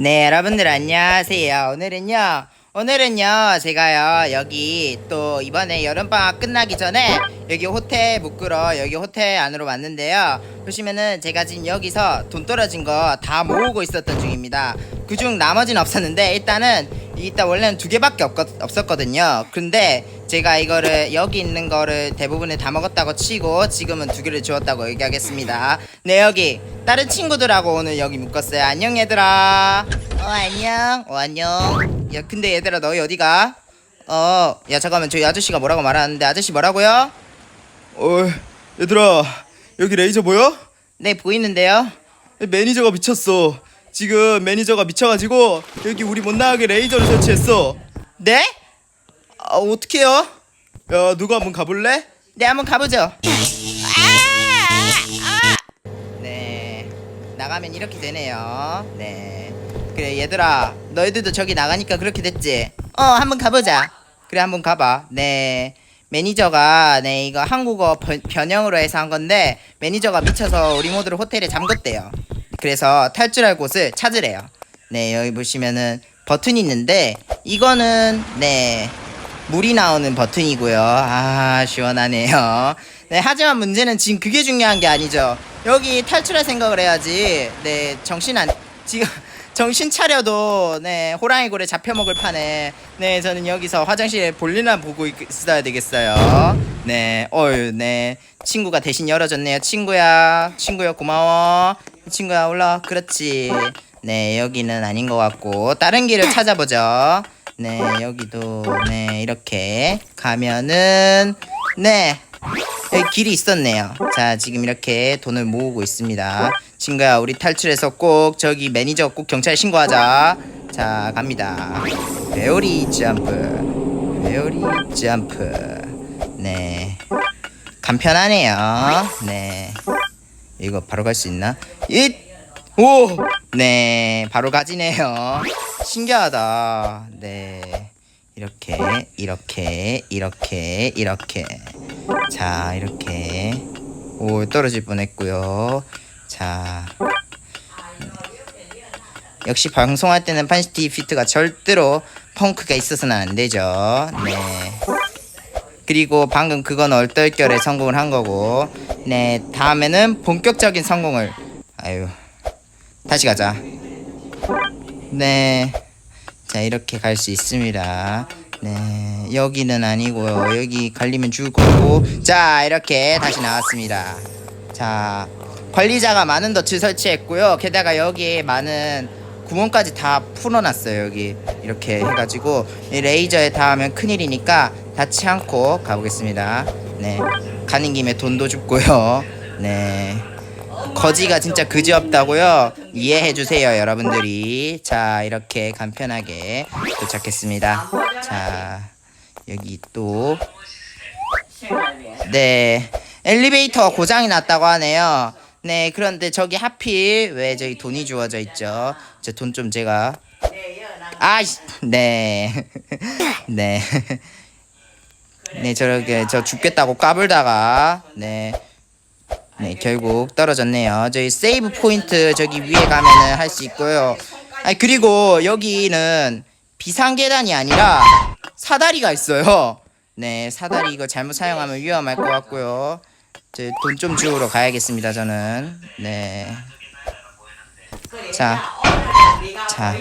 네, 여러분들 안녕하세요. 오늘은요, 오늘은요, 제가요, 여기 또 이번에 여름방학 끝나기 전에 여기 호텔 묵으러 여기 호텔 안으로 왔는데요. 보시면은 제가 지금 여기서 돈 떨어진 거 다 모으고 있었던 중입니다. 그중 나머지는 없었는데 일단은 일단 원래는 두 개밖에 없, 없었거든요. 근데 제가 이거를 여기 있는 거를 대부분을 다 먹었다고 치고 지금은 두 개를 주었다고 얘기하겠습니다. 네 여기 다른 친구들하고 오늘 여기 묶었어요. 안녕 얘들아. 어 안녕. 어 안녕. 야 근데 얘들아 너희 어디가? 어 야 잠깐만 저희 아저씨가 뭐라고 말하는데 아저씨 뭐라고요? 어, 얘들아, 여기 레이저 보여? 네 보이는데요. 매니저가 미쳤어. 지금 매니저가 미쳐가지고 여기 우리 못 나가게 레이저를 설치했어. 네? 아, 어떡해요? 야, 누가 한번 가볼래? 네 한번 가보죠. 네 나가면 이렇게 되네요. 네 그래 얘들아 너희들도 저기 나가니까 그렇게 됐지? 어 한번 가보자. 그래 한번 가봐. 네 매니저가 네 이거 한국어 번, 변형으로 해서 한 건데 매니저가 미쳐서 우리 모두를 호텔에 잠궜대요. 그래서 탈출할 곳을 찾으래요. 네 여기 보시면은 버튼이 있는데 이거는 네 물이 나오는 버튼이고요. 아, 시원하네요. 네, 하지만 문제는 지금 그게 중요한 게 아니죠. 여기 탈출할 생각을 해야지. 네, 정신 안, 지금, 정신 차려도, 네, 호랑이 고래 잡혀 먹을 판에, 네, 저는 여기서 화장실에 볼일이나 보고 있- 있어야 되겠어요. 네, 어유, 네. 친구가 대신 열어줬네요. 친구야, 친구야, 고마워. 친구야, 올라와. 그렇지. 네, 여기는 아닌 것 같고, 다른 길을 찾아보죠. 네, 여기도 네 이렇게 가면은 네 여기 길이 있었네요. 자, 지금 이렇게 돈을 모으고 있습니다. 친구야, 우리 탈출해서 꼭 저기 매니저 꼭 경찰에 신고하자. 자, 갑니다. 베어리 점프, 베어리 점프. 네, 간편하네요. 네, 이거 바로 갈 수 있나? 잇! 오! 네, 바로 가지네요. 신기하다. 네. 이렇게, 이렇게, 이렇게, 이렇게. 자, 이렇게. 오, 떨어질 뻔 했고요. 자. 네. 역시 방송할 때는 판시티 피트가 절대로 펑크가 있어서는 안 되죠. 네. 그리고 방금 그건 얼떨결에 성공을 한 거고. 네, 다음에는 본격적인 성공을. 아유. 다시 가자. 네. 자, 이렇게 갈 수 있습니다. 네. 여기는 아니고요. 여기 갈리면 죽을 거고. 자, 이렇게 다시 나왔습니다. 자, 관리자가 많은 덫을 설치했고요. 게다가 여기에 많은 구멍까지 다 풀어놨어요. 여기 이렇게 해가지고 이 레이저에 닿으면 큰일이니까 닿지 않고 가보겠습니다. 네, 가는 김에 돈도 줍고요. 네, 거지가 진짜 그지 없다고요. 이해해 주세요, 여러분들이. 자, 이렇게 간편하게 도착했습니다. 자, 여기 또 네. 엘리베이터 고장이 났다고 하네요. 네, 그런데 저기 하필 왜 저기 돈이 주어져 있죠? 저 돈 좀 제가 아, 네. 네. 네, 저렇게 저 죽겠다고 까불다가 네. 네, 결국 떨어졌네요. 저희 세이브 포인트 저기 위에 가면은 할 수 있고요. 아, 그리고 여기는 비상 계단이 아니라 사다리가 있어요. 네, 사다리 이거 잘못 사용하면 위험할 것 같고요. 저돈좀 주우러 가야겠습니다, 저는. 네. 자, 자.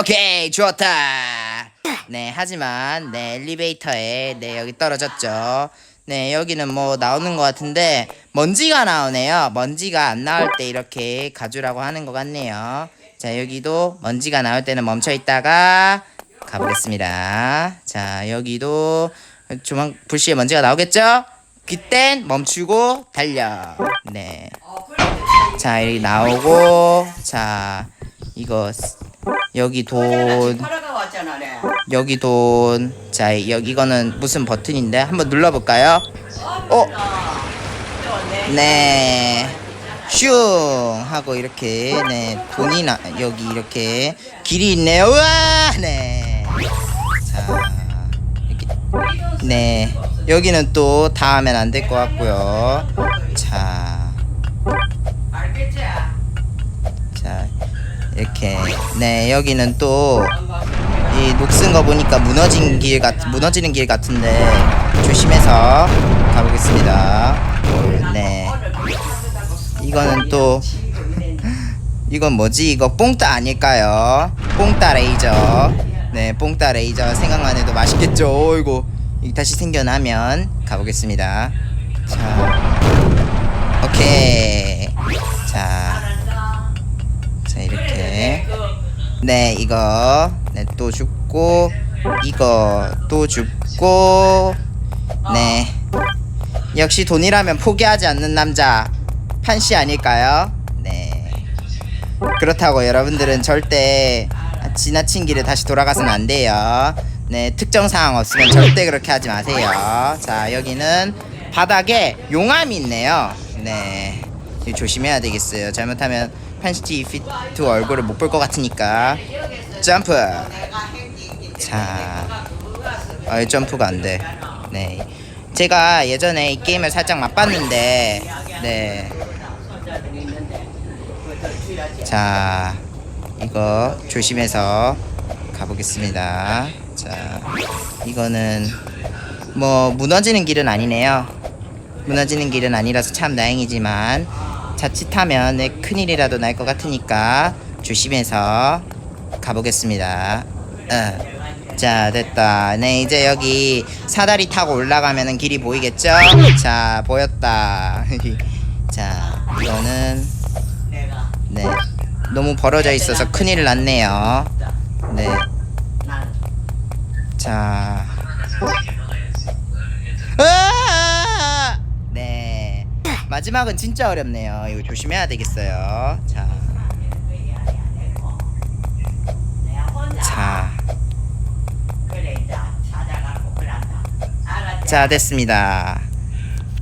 오케이, 좋다. 네, 하지만 네 엘리베이터에 네 여기 떨어졌죠. 네, 여기는 뭐 나오는 것 같은데 먼지가 나오네요. 먼지가 안 나올 때 이렇게 가주라고 하는 것 같네요. 자, 여기도 먼지가 나올 때는 멈춰 있다가 가보겠습니다. 자, 여기도 조만 불시에 먼지가 나오겠죠? 그땐 멈추고 달려. 네. 자, 여기 나오고 자, 이거 쓰- 여기 돈. 여기 돈. 자, 여기 이거는 무슨 버튼인데 한번 눌러 볼까요? 어, 네. 슝 하고 이렇게 네 돈이 나 여기 이렇게 길이 있네요. 우와 네. 자 이렇게 네 여기는 또 닿으면 안 될 것 같고요. 자? 자 이렇게 네 여기는 또 이 녹슨 거 보니까 무너진 길 같, 무너지는 길 같은데 조심해서 가보겠습니다. 네. 이거는 또 이건 뭐지? 이거 뽕따 아닐까요? 뽕따 레이저. 네, 뽕따 레이저 생각만 해도 맛있겠죠. 어이구. 이 다시 생겨나면 가보겠습니다. 자, 오케이. 자, 자 이렇게. 네, 이거. 네, 또 죽고. 이거 또 죽고. 네. 역시 돈이라면 포기하지 않는 남자. 판씨 아닐까요? 네. 그렇다고 여러분들은 절대 지나친 길에 다시 돌아가서는 안 돼요. 네, 특정 상황 없으면 절대 그렇게 하지 마세요. 자, 여기는 바닥에 용암이 있네요. 네. 조심해야 되겠어요. 잘못하면 판시티 피트 얼굴을 못 볼 것 같으니까. 점프. 자. 아, 이 점프가 안 돼. 네. 제가 예전에 이 게임을 살짝 맛봤는데, 네. 자, 이거 조심해서 가보겠습니다. 자, 이거는 뭐 무너지는 길은 아니네요. 무너지는 길은 아니라서 참 다행이지만 자칫하면 내 큰일이라도 날 것 같으니까 조심해서 가보겠습니다. 어. 자 됐다. 네 이제 여기 사다리 타고 올라가면은 길이 보이겠죠? 자 보였다. 자 이거는 네 너무 벌어져 있어서 큰일 났네요. 네자. 으아! 네. 마지막은 진짜 어렵네요. 이거 조심해야 되겠어요. 자 자. 그래 이제 찾아가고 그란다. 알았지? 자 됐습니다.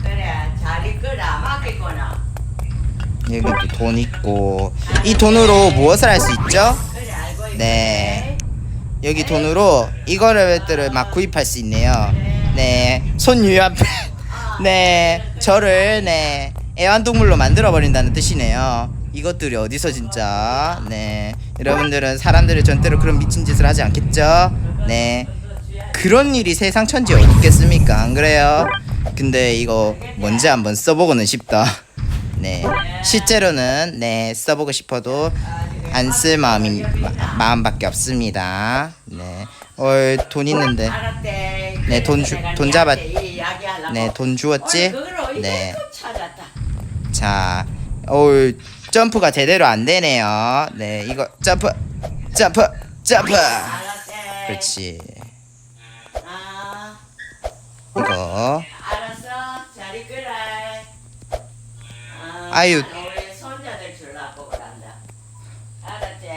그래 잘 이끌어 맡기거나. 여기 돈 있고. 이 돈으로 무엇을 할 수 있죠? 그래 알고 있네. 네. 여기 돈으로 이거를 막 구입할 수 있네요. 네. 손유연 네. 저를 네. 애완동물로 만들어 버린다는 뜻이네요. 이것들이 어디서 진짜? 네. 여러분들은 사람들을 전대로 그런 미친 짓을 하지 않겠죠? 네 그런 일이 세상 천지에 어디 있겠습니까 안 그래요 근데 이거 뭔지 한번 써보고는 싶다 네 실제로는 네 써보고 싶어도 안 쓸 마음이 마, 마음밖에 없습니다 있는데. 네, 돈 주- 내가 돈 잡았-. 네 돈 주었지 네. 자, 어 점프가 제대로 안 되네요. 네, 이거 점프, 점프, 점프. 그렇지. 아 이거 알았어 잘 이끌어. 아, 아유. 우리 손자들 줄라고 그란다. 알았지?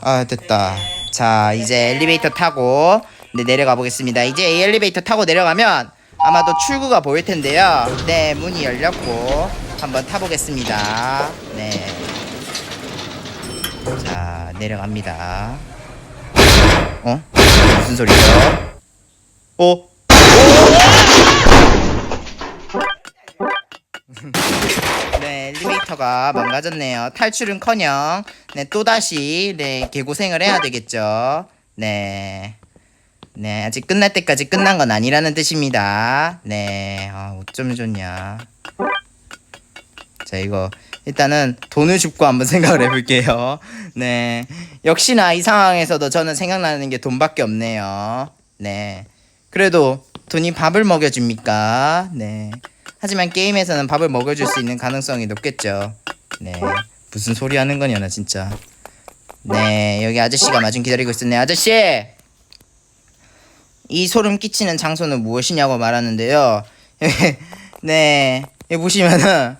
아 됐다. 자, 이제 엘리베이터 타고 네 내려가 보겠습니다. 이제 이 엘리베이터 타고 내려가면 아마도 출구가 보일 텐데요. 네, 문이 열렸고 한번 타보겠습니다. 네. 자, 내려갑니다. 어? 무슨 소리죠? 어? 네, 엘리베이터가 망가졌네요. 탈출은커녕 네 또다시 네 개고생을 해야 되겠죠. 네. 네, 아직 끝날 때까지 끝난 건 아니라는 뜻입니다. 네, 아, 어쩌면 좋냐. 자, 이거 일단은 돈을 줍고 한번 생각을 해볼게요. 네, 역시나 이 상황에서도 저는 생각나는 게 돈밖에 없네요. 네, 그래도 돈이 밥을 먹여줍니까? 네. 하지만 게임에서는 밥을 먹여줄 수 있는 가능성이 높겠죠. 네, 무슨 소리 하는 거냐, 나 진짜. 네, 여기 아저씨가 마중 기다리고 있었네. 아저씨! 이 소름 끼치는 장소는 무엇이냐고 말하는데요. 네, 여기 보시면은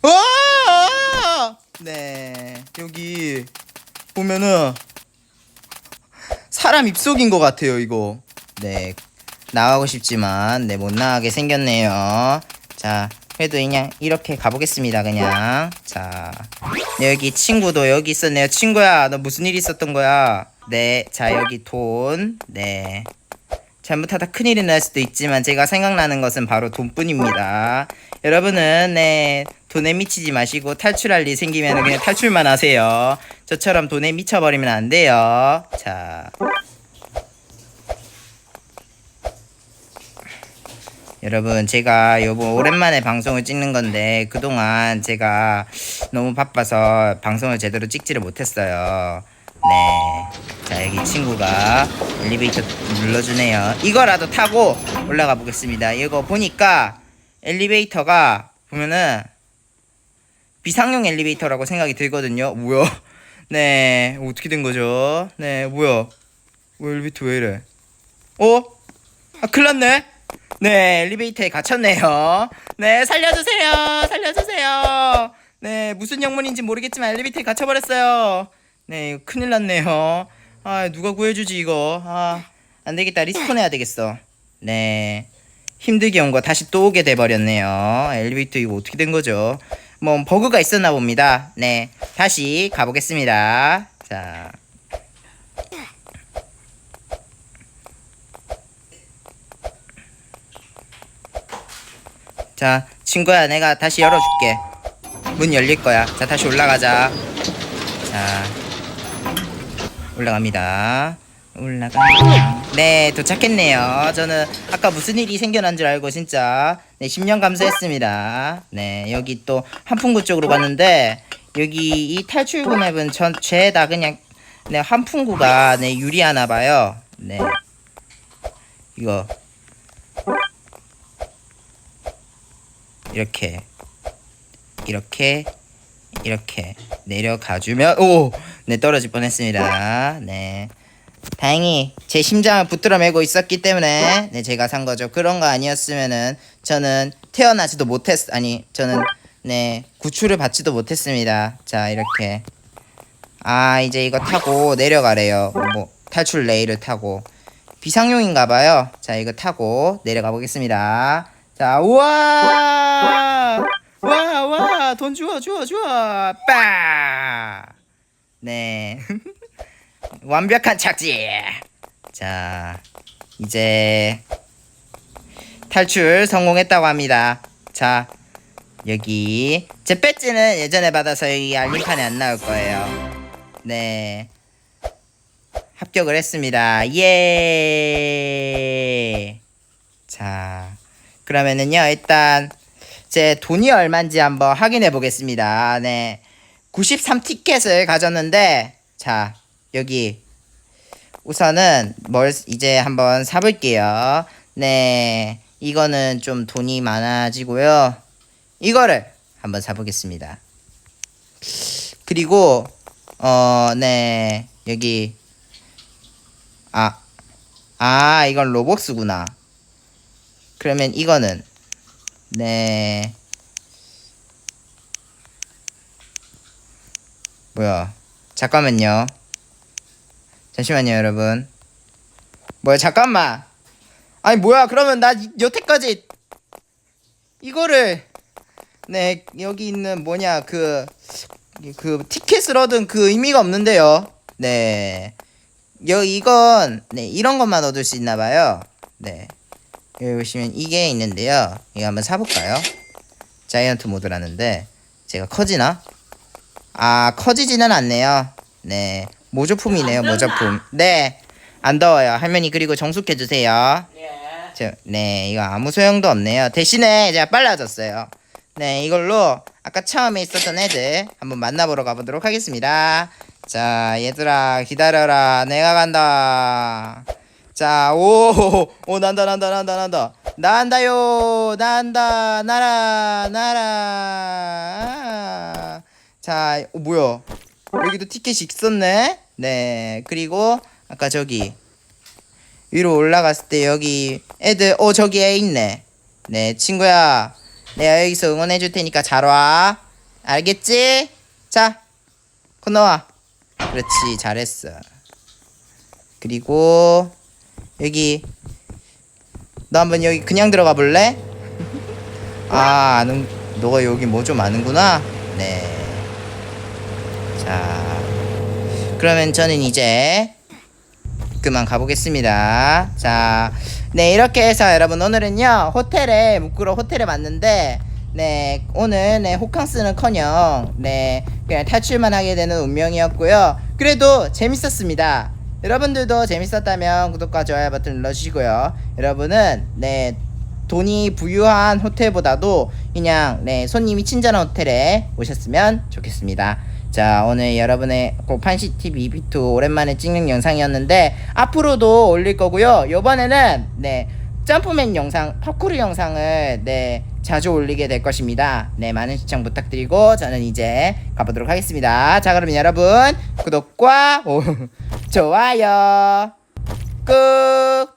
와! 네, 여기 보면은 사람 입속인 것 같아요, 이거. 네, 나가고 싶지만 네 못 나가게 생겼네요. 자, 그래도 그냥 이렇게 가보겠습니다, 그냥. 자, 네, 여기 친구도 여기 있었네요. 친구야, 너 무슨 일 있었던 거야? 네, 자 여기 돈, 네. 잘못하다 큰일이 날 수도 있지만 제가 생각나는 것은 바로 돈뿐입니다. 여러분은 네 돈에 미치지 마시고 탈출할 일 생기면 그냥 탈출만 하세요. 저처럼 돈에 미쳐버리면 안 돼요. 자. 여러분 제가 요번 오랜만에 방송을 찍는 건데 그동안 제가 너무 바빠서 방송을 제대로 찍지를 못했어요. 네. 자 여기 친구가 엘리베이터 눌러주네요. 이거라도 타고 올라가 보겠습니다. 이거 보니까 엘리베이터가 보면은 비상용 엘리베이터라고 생각이 들거든요. 뭐야? 네 어떻게 된 거죠? 네 뭐야? 왜 엘리베이터 왜 이래? 어? 아 큰일 났네. 네, 엘리베이터에 갇혔네요. 네, 살려주세요. 살려주세요. 네, 무슨 영문인지 모르겠지만 엘리베이터에 갇혀버렸어요. 네, 큰일 났네요. 아, 누가 구해주지, 이거. 아, 안 되겠다. 리스폰 해야 되겠어. 네. 힘들게 온 거 다시 또 오게 돼버렸네요. 엘리베이터 이거 어떻게 된 거죠? 뭐, 버그가 있었나 봅니다. 네. 다시 가보겠습니다. 자. 자, 친구야, 내가 다시 열어줄게. 문 열릴 거야. 자, 다시 올라가자. 자, 올라갑니다. 올라갑니다. 네, 도착했네요. 저는 아까 무슨 일이 생겨난 줄 알고 진짜 네, 10년 감사했습니다. 네, 여기 또 한풍구 쪽으로 갔는데 여기 이 탈출구 맵은 전 죄다 그냥 네, 한풍구가 네, 유리하나 봐요. 네. 이거 이렇게 이렇게 이렇게 내려가 주면 오, 네 떨어질 뻔했습니다. 네. 다행히 제 심장을 붙들어 매고 있었기 때문에 네 제가 산 거죠. 그런 거 아니었으면은 저는 태어나지도 못했 아니 저는 네 구출을 받지도 못했습니다. 자 이렇게 아 이제 이거 타고 내려가래요. 뭐 탈출 레일을 타고 비상용인가 봐요. 자 이거 타고 내려가 보겠습니다. 자 우와! 와 와 돈 주워 주워 주워. 빠 네. 완벽한 착지. 자 이제 탈출 성공했다고 합니다. 자 여기 제 배지는 예전에 받아서 여기 알림판에 안 나올 거예요. 네. 합격을 했습니다. 예 자 그러면은요 일단 제 돈이 얼마인지 한번 확인해 보겠습니다. 네. 93 티켓을 가졌는데 자, 여기 우선은 뭘 이제 한번 사 볼게요. 네. 이거는 좀 돈이 많아지고요. 이거를 한번 사 보겠습니다. 그리고 어, 네. 여기 아. 아, 이건 로벅스구나. 그러면 이거는 네. 뭐야? 잠깐만요. 잠시만요, 여러분. 뭐야, 잠깐만. 아니, 뭐야, 그러면 나 이- 여태까지 이거를 네, 여기 있는 뭐냐, 그, 그 티켓을 얻은 그 의미가 없는데요. 네. 여, 이건, 네, 이런 것만 얻을 수 있나 봐요. 네. 여기 보시면 이게 있는데요. 이거 한번 사볼까요? 자이언트 모드라는데 제가 커지나? 아 커지지는 않네요. 네 모조품이네요 안? 모조품. 네 안 더워요. 할머니 그리고 정숙해 주세요. 예. 저, 네 이거 아무 소용도 없네요. 대신에 제가 빨라졌어요. 네 이걸로 아까 처음에 있었던 애들 한번 만나보러 가보도록 하겠습니다. 자 얘들아 기다려라 내가 간다. 자, 오, 오, 난다, 난다, 난다, 난다. 난다요, 난다, 나라, 나라. 자, 어, 뭐야. 여기도 티켓이 있었네? 네, 그리고, 아까 저기, 위로 올라갔을 때 여기 애들, 어, 저기 애 있네. 네, 친구야. 내가 여기서 응원해줄 테니까 잘 와. 알겠지? 자, 건너와. 그렇지, 잘했어. 그리고, 여기 너 한번 여기 그냥 들어가 볼래? 아 아는 너가 여기 뭐 좀 아는구나 네자 그러면 저는 이제 그만 가보겠습니다. 자, 네 이렇게 해서 여러분 오늘은요 호텔에 묵구로 호텔에 왔는데 네 오늘 네 호캉스는커녕 네 그냥 탈출만 하게 되는 운명이었고요. 그래도 재밌었습니다. 여러분들도 재밌었다면 구독과 좋아요 버튼 눌러주시고요. 여러분은 네 돈이 부유한 호텔보다도 그냥 네 손님이 친절한 호텔에 오셨으면 좋겠습니다. 자 오늘 여러분의 고판시 TV B2 오랜만에 찍는 영상이었는데 앞으로도 올릴 거고요. 이번에는 네 점프맨 영상, 파쿠르 영상을 네 자주 올리게 될 것입니다. 네 많은 시청 부탁드리고 저는 이제 가보도록 하겠습니다. 자 그러면 여러분 구독과 오, 좋아요. 꾹